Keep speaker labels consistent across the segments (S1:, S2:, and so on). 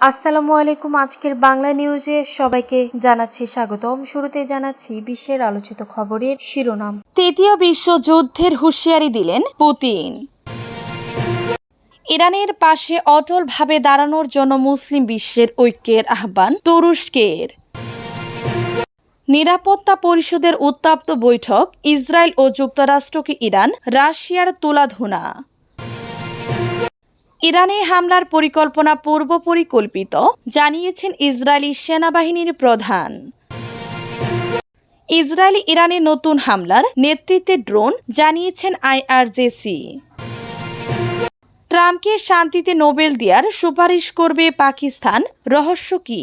S1: আসসালামু আলাইকুম। আজকের বাংলা নিউজে সবাইকে জানাচ্ছি স্বাগতম। শুরুতে জানাচ্ছি বিশ্বের আলোচিত খবরের শিরোনাম।
S2: তৃতীয় বিশ্বযুদ্ধের হুঁশিয়ারি দিলেন পুতিন। ইরানের পাশে অটলভাবে দাঁড়ানোর জন্য মুসলিম বিশ্বের ঐক্যের আহ্বান তুরস্কের। নিরাপত্তা পরিষদের উত্তাপ্ত বৈঠক, ইসরায়েল ও যুক্তরাষ্ট্রকে ইরান, রাশিয়ার তুলাধুনা। ইরানে হামলার পরিকল্পনা পূর্ব পরিকল্পিত জানিয়েছেন ইসরায়েলি সেনাবাহিনীর প্রধান। ইসরায়েল ইরানে নতুন হামলার নেতৃত্বে ড্রোন, জানিয়েছেন আইআরজেসি। ট্রাম্পকে শান্তিতে নোবেল দেওয়ার সুপারিশ করবে পাকিস্তান, রহস্য কি?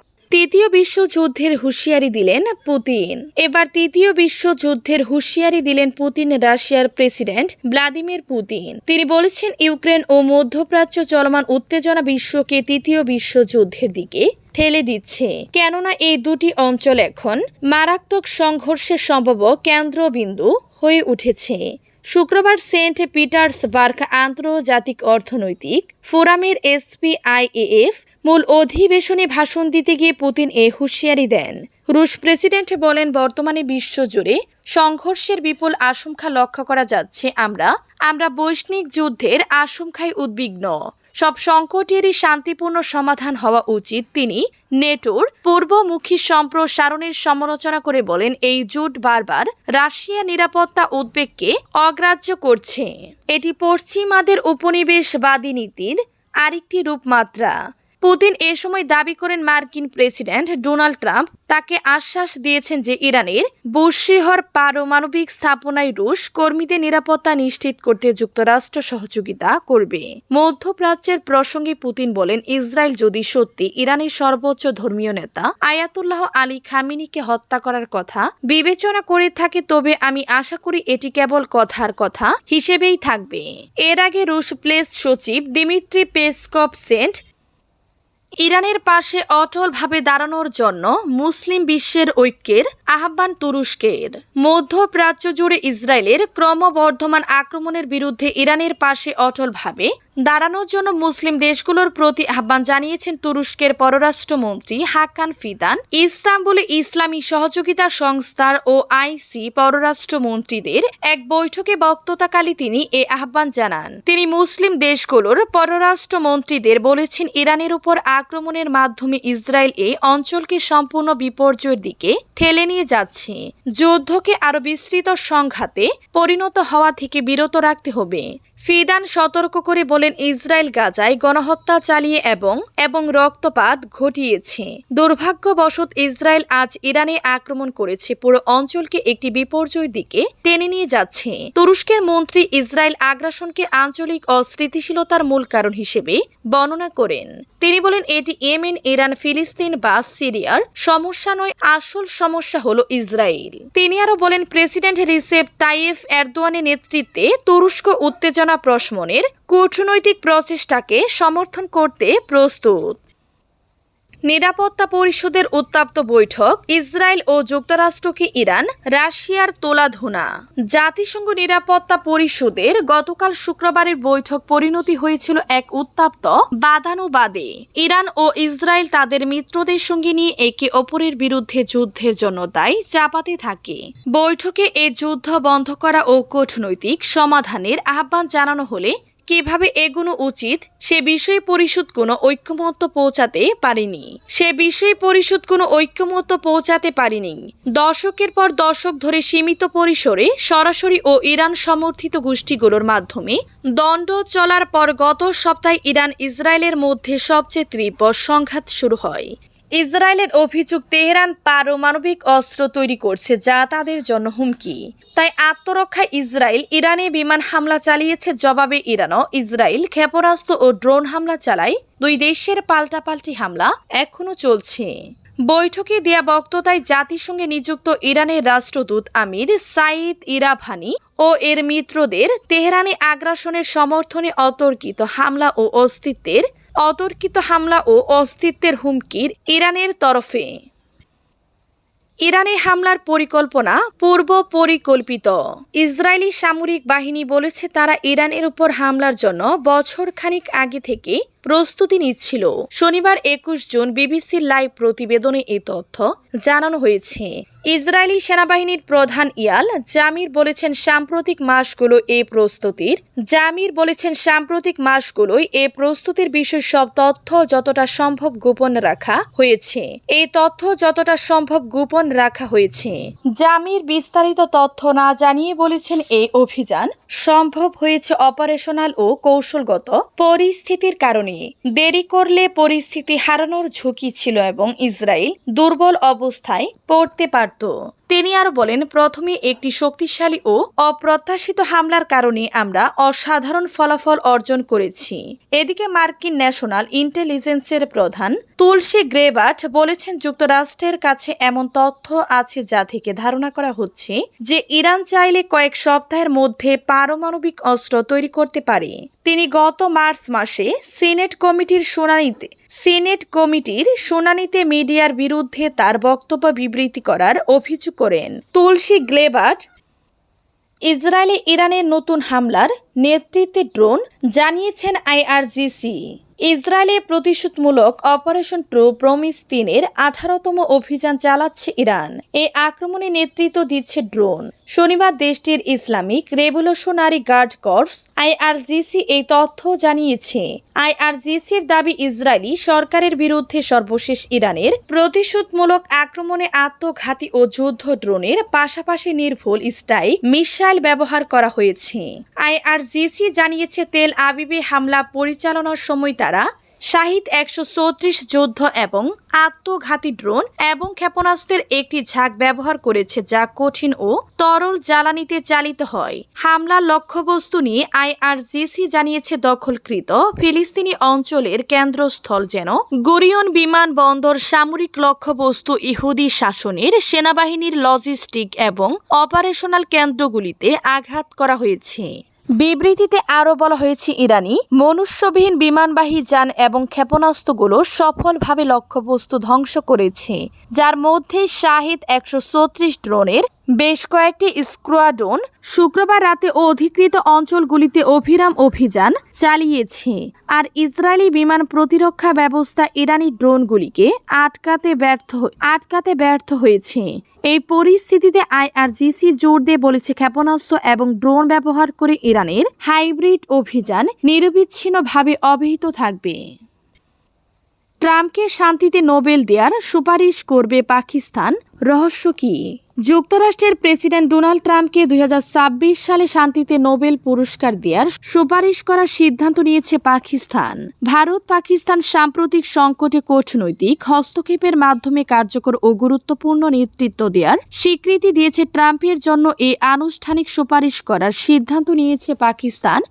S2: তৃতীয় বিশ্বযুদ্ধের হুঁশিয়ারি দিলেন পুতিন। এবার তৃতীয় বিশ্বযুদ্ধের হুঁশিয়ারি দিলেন পুতিন রাশিয়ার প্রেসিডেন্ট ভ্লাদিমির পুতিন। তিনি বলেছেন, ইউক্রেন ও মধ্যপ্রাচ্য চলমান উত্তেজনা বিশ্বকে তৃতীয় বিশ্বযুদ্ধের দিকে ঠেলে দিচ্ছে। কেননা এই দুটি অঞ্চল এখন মারাত্মক সংঘর্ষের সম্ভব কেন্দ্রবিন্দু হয়ে উঠেছে। শুক্রবার সেন্ট পিটার্সবার্গ আন্তর্জাতিক অর্থনৈতিক ফোরামের এসপিআইএএফ মূল অধিবেশনে ভাষণ দিতে গিয়ে পুতিন এ হুঁশিয়ারি দেন। রুশ প্রেসিডেন্ট বলেন, বর্তমানে বিশ্বজুড়ে সংঘর্ষের বিপুল আশঙ্কা লক্ষ্য করা যাচ্ছে। আমরা আমরা বৈশ্বিক যুদ্ধের আশঙ্কায় উদ্বিগ্ন। সব সংকটেরই শান্তিপূর্ণ সমাধান হওয়া উচিত, তিনি নেটোর পূর্বমুখী সম্প্রসারণের সমালোচনা করে বলেন, এই জোট বারবার রাশিয়া নিরাপত্তা উদ্বেগকে অগ্রাহ্য করছে। এটি পশ্চিমাদের উপনিবেশবাদী নীতির আরেকটি রূপমাত্রা। পুতিন এ সময় দাবি করেন মার্কিন প্রেসিডেন্ট ডোনাল্ড ট্রাম্প তাকে আশ্বাস দিয়েছেন যে ইরানের বুশিহর পারমাণবিক স্থাপনায় রুশ কর্মীদের নিরাপত্তা নিশ্চিত করতে যুক্তরাষ্ট্র সহযোগিতা করবে। মধ্যপ্রাচ্যের প্রসঙ্গে পুতিন বলেন, ইসরায়েল যদি সত্যি ইরানের সর্বোচ্চ ধর্মীয় নেতা আয়াতুল্লাহ আলী খামিনিকে হত্যা করার কথা বিবেচনা করে থাকে, তবে আমি আশা করি এটি কেবল কথার কথা হিসেবেই থাকবে। এর আগে রুশ প্লেস সচিব দিমিত্রি পেসকপ সেন্ট ইরানের পাশে অটলভাবে দাঁড়ানোর জন্য মুসলিম বিশ্বের ঐক্যের আহ্বান তুরস্কের। মধ্যপ্রাচ্য জুড়ে ইসরায়েলের ক্রমবর্ধমান আক্রমণের বিরুদ্ধে ইরানের পাশে অটলভাবে দাঁড়ানোর জন্য মুসলিম দেশগুলোর প্রতি আহ্বান জানিয়েছেন তুরস্কের পররাষ্ট্রমন্ত্রী হাকান ফিদান। ইস্তাম্বুলে ইসলামী সহযোগিতা সংস্থার ও আইসি পররাষ্ট্রমন্ত্রীদের এক বৈঠকে বক্তৃতাকালে তিনি এ আহ্বান জানান। তিনি মুসলিম দেশগুলোর পররাষ্ট্রমন্ত্রীদের বলেছেন, ইরানের উপর আক্রমণের মাধ্যমে ইসরায়েল এই অঞ্চলকে সম্পূর্ণ বিপর্যয়ের দিকে ঠেলে নিয়ে যাচ্ছে। যুদ্ধকে আরও বিস্তৃত সংঘাতে পরিণত হওয়া থেকে বিরত রাখতে হবে। ফিদান সতর্ক করে বলেন, ইসরায়েল গাজায় গণহত্যা চালিয়ে এবং এবং রক্তপাত ঘটিয়েছে। দুর্ভাগ্যবশত ইসরায়েল আজ ইরানে আক্রমণ করেছে, পুরো অঞ্চলকে একটি বিপর্যয়ের দিকে টেনে নিয়ে যাচ্ছে। তুরস্কের মন্ত্রী ইসরায়েল আগ্রাসনকে আঞ্চলিক অস্থিতিশীলতার মূল কারণ হিসেবে বর্ণনা করেন। তিনি বলেন এটি ইয়েমেন, ইরান, ফিলিস্তিন বা সিরিয়ার সমস্যা নয়, আসল সমস্যা হলো ইসরায়েল। তিনি আরও বলেন, প্রেসিডেন্ট রিসেপ তাইফ এরদোয়ানের নেতৃত্বে তুরস্ক উত্তেজনা প্রশ্নের কূটনৈতিক প্রচেষ্টাকে সমর্থন করতে প্রস্তুত। নিরাপত্তা পরিষদের উত্তাপ্ত বৈঠক, ইসরায়েল ও যুক্তরাষ্ট্রকে ইরান, রাশিয়ার তোলাধুনা। জাতিসংঘ নিরাপত্তা পরিষদের গতকাল শুক্রবারের বৈঠক পরিণতি হয়েছিল এক উত্তাপ্ত বাদানুবাদে। ইরান ও ইসরায়েল তাদের মিত্রদের সঙ্গে নিয়ে একে অপরের বিরুদ্ধে যুদ্ধের জন্য দায়, চাপাতে থাকে। বৈঠকে এ যুদ্ধ বন্ধ করা ও কূটনৈতিক সমাধানের আহ্বান জানানো হলে কীভাবে এগোনো উচিত সে বিষয়ে পরিষদ কোনো ঐক্যমত্য পৌঁছাতে পারেনি। সে বিষয়ে পরিষদ কোনো ঐক্যমত্য পৌঁছাতে পারেনি। দশকের পর দশক ধরে সীমিত পরিসরে সরাসরি ও ইরান সমর্থিত গোষ্ঠীগুলোর মাধ্যমে দণ্ড চলার পর গত সপ্তাহে ইরান ইসরায়েলের মধ্যে সবচেয়ে তীব্র সংঘাত শুরু হয়। ইসরায়েলের অভিযোগ তেহরান পারমাণবিক অস্ত্র তৈরি করছে যা তাদের জন্য হুমকি। তাই আত্মরক্ষায় ইসরায়েল ইরানে বিমান হামলা চালিয়েছে। জবাবে ইরানও ইসরায়েল ক্ষেপণাস্ত্র ও ড্রোন হামলা চালায়। দুই দেশের পাল্টাপাল্টি হামলা এখনও চলছে। বৈঠকে দেয়া বক্ততায় জাতিসংঘে নিযুক্ত ইরানের রাষ্ট্রদূত আমির সাইদ ইরাভানি ও এর মিত্রদের তেহরানে আগ্রাসনের সমর্থনে অতর্কিত হামলা ও অস্তিত্বের অতর্কিত হামলা ও অস্তিত্বের হুমকির ইরানের তরফে। ইরানে হামলার পরিকল্পনা পূর্ব পরিকল্পিত। ইসরায়েলি সামরিক বাহিনী বলেছে তারা ইরানের উপর হামলার জন্য বছর খানিক আগে থেকে প্রস্তুতি নিচ্ছিল। শনিবার একুশ জুন বিবিসির লাইভ প্রতিবেদনে এ তথ্য জানানো হয়েছে। ইসরায়েলি সেনাবাহিনীর প্রধান ইয়াল জামির বলেছেন সাম্প্রতিক মাসগুলো এ প্রস্তুতির। জামির বলেছেন সাম্প্রতিক মাসগুলোই এ প্রস্তুতির বিষয় সব তথ্য যতটা সম্ভব গোপন রাখা হয়েছে। এই তথ্য যতটা সম্ভব গোপন রাখা হয়েছে। জামির বিস্তারিত তথ্য না জানিয়ে বলেছেন এই অভিযান। সম্ভব হয়েছে অপারেশনাল ও কৌশলগত পরিস্থিতির কারণে। দেরি করলে পরিস্থিতি হারানোর ঝুঁকি ছিল এবং ইসরায়েল দুর্বল অবস্থায় পড়তে পারত। তিনি আরও বলেন, প্রথমে একটি শক্তিশালী ও অপ্রত্যাশিত হামলার কারণে আমরা অসাধারণ ফলাফল অর্জন করেছি। এদিকে মার্কিন ন্যাশনাল ইন্টেলিজেন্সের প্রধান তুলসী গ্রেবাট বলেছেন, যুক্তরাষ্ট্রের কাছে এমন তথ্য আছে যা থেকে ধারণা করা হচ্ছে যে ইরান চাইলে কয়েক সপ্তাহের মধ্যে পারমাণবিক অস্ত্র তৈরি করতে পারে। তিনি গত মার্চ মাসে সিনেট কমিটির শুনানিতে, সিনেট কমিটির শুনানিতে মিডিয়ার বিরুদ্ধে তার বক্তব্য বিবৃতি করার অভিযোগ করেন। তুলসী গ্লেবাট ইসরায়েলে ইরানের নতুন হামলার নেতৃত্বে ড্রোন, জানিয়েছেন আইআরজিসি। ইসরায়েলে প্রতিশোধমূলক অপারেশন ট্রু প্রমিস তিনের আঠারোতম অভিযান চালাচ্ছে ইরান। এই আক্রমণে নেতৃত্ব দিচ্ছে ড্রোন। শনিবার দেশটির Islamic Revolutionary Guard Corps IRGC এই তথ্য জানিয়েছে। আইআরজিসির দাবি, ইসরায়েলি সরকারের বিরুদ্ধে সর্বশেষ ইরানের প্রতিশোধমূলক আক্রমণে আত্মঘাতী ও যুদ্ধ ড্রোনের পাশাপাশি নির্ভুল স্টাইক মিসাইল ব্যবহার করা হয়েছে। আইআরজিসি জানিয়েছে, তেল আবিবে হামলা পরিচালনার সময় শাহিদ একশো চৌত্রিশ যুদ্ধ এবং আত্মঘাতী ড্রোন এবং ক্ষেপণাস্ত্রের একটি ঝাঁক ব্যবহার করেছে যা কঠিন ও তরল জ্বালানিতে চালিত হয়। হামলার লক্ষ্যবস্তু নিয়ে আইআরজিসি জানিয়েছে, দখলকৃত ফিলিস্তিনি অঞ্চলের কেন্দ্রস্থল যেন গুরিয়ন বিমানবন্দর সামরিক লক্ষ্যবস্তু ইহুদি শাসনের সেনাবাহিনীর লজিস্টিক এবং অপারেশনাল কেন্দ্রগুলিতে আঘাত করা হয়েছে। বিবৃতিতে আরও বলা হয়েছে, ইরানি মনুষ্যবিহীন বিমানবাহী যান এবং ক্ষেপণাস্ত্রগুলো সফলভাবে লক্ষ্যবস্তু ধ্বংস করেছে, যার মধ্যে শাহিদ একশো ছত্রিশ ড্রোনের বেশ কয়েকটি স্কোয়াড্রন শুক্রবার রাতে অধিকৃত অঞ্চলগুলিতে অভিরাম অভিযান চালিয়েছে। আর ইসরায়েলি বিমান প্রতিরক্ষা ব্যবস্থা ইরানি ড্রোনগুলিকে আটকাতে ব্যর্থ আটকাতে ব্যর্থ হয়েছে। এই পরিস্থিতিতে আইআরজিসি জোর দিয়ে বলেছে ক্ষেপণাস্ত্র এবং ড্রোন ব্যবহার করে ইরানের হাইব্রিড অভিযান নিরবিচ্ছিন্নভাবে অব্যাহত থাকবে। ট্রাম্পকে শান্তিতে নোবেল দেওয়ার সুপারিশ করবে পাকিস্তান। রহস্য কি? যুক্তরাষ্ট্রের প্রেসিডেন্ট ডোনাল্ড ট্রাম্পকে দুই সালে শান্তিতে নোবেল পুরস্কার দেওয়ার সুপারিশ করার সিদ্ধান্ত নিয়েছে পাকিস্তান। ভারত পাকিস্তান সাম্প্রতিক সংকটে কূটনৈতিক হস্তক্ষেপের মাধ্যমে কার্যকর ও গুরুত্বপূর্ণ নেতৃত্ব দেওয়ার স্বীকৃতি দিয়েছে ট্রাম্পের জন্য এই আনুষ্ঠানিক সুপারিশ করার সিদ্ধান্ত নিয়েছে পাকিস্তান।